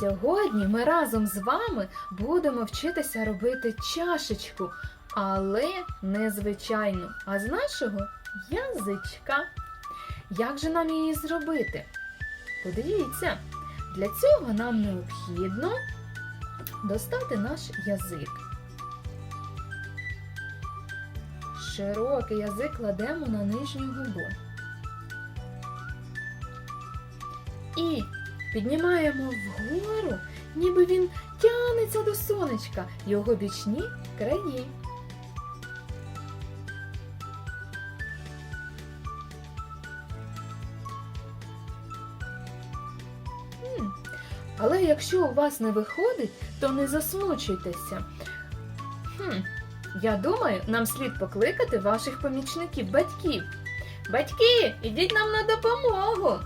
Сьогодні ми разом з вами будемо вчитися робити чашечку, але не звичайну, а з нашого язичка. Як же нам її зробити? Подивіться, для цього нам необхідно достати наш язик. Широкий язик кладемо на нижню губу. І піднімаємо вгору, ніби він тянеться до сонечка, його бічні краї. Але якщо у вас не виходить, то не засмучуйтеся. Хм, я думаю, нам слід покликати ваших помічників, батьків. Батьки, ідіть нам на допомогу.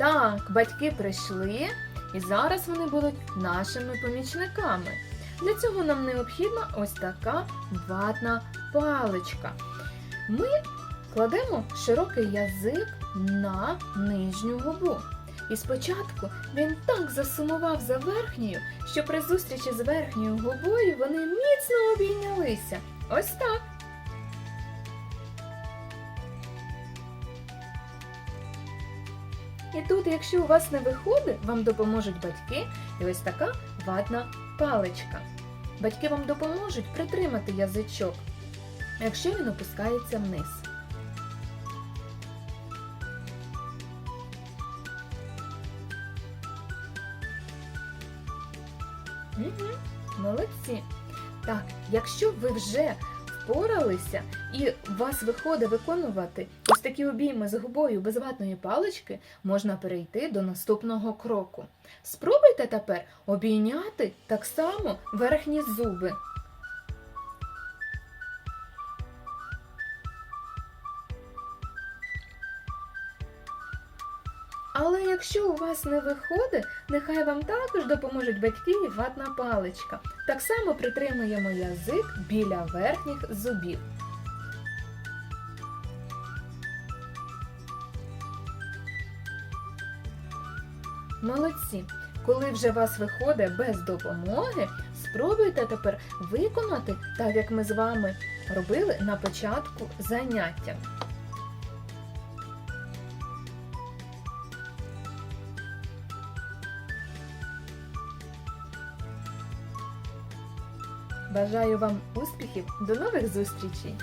Так, батьки прийшли, і зараз вони будуть нашими помічниками. Для цього нам необхідна ось така ватна паличка. Ми кладемо широкий язик на нижню губу. І спочатку він так засумував за верхньою, що при зустрічі з верхньою губою вони міцно обійнялися. Ось так. І тут, якщо у вас не виходить, вам допоможуть батьки і ось така ватна паличка. Батьки вам допоможуть притримати язичок, якщо він опускається вниз. Угу, молодці. Так, якщо ви вже впоралися і вас виходить виконувати ось такі обійми з губою без ватної палички, можна перейти до наступного кроку. Спробуйте тепер обійняти так само верхні зуби. Але якщо у вас не виходить, нехай вам також допоможуть батьки і ватна паличка. Так само притримуємо язик біля верхніх зубів. Молодці! Коли вже вас виходить без допомоги, спробуйте тепер виконати так, як ми з вами робили на початку заняття. Бажаю вам успіхів! До нових зустрічей!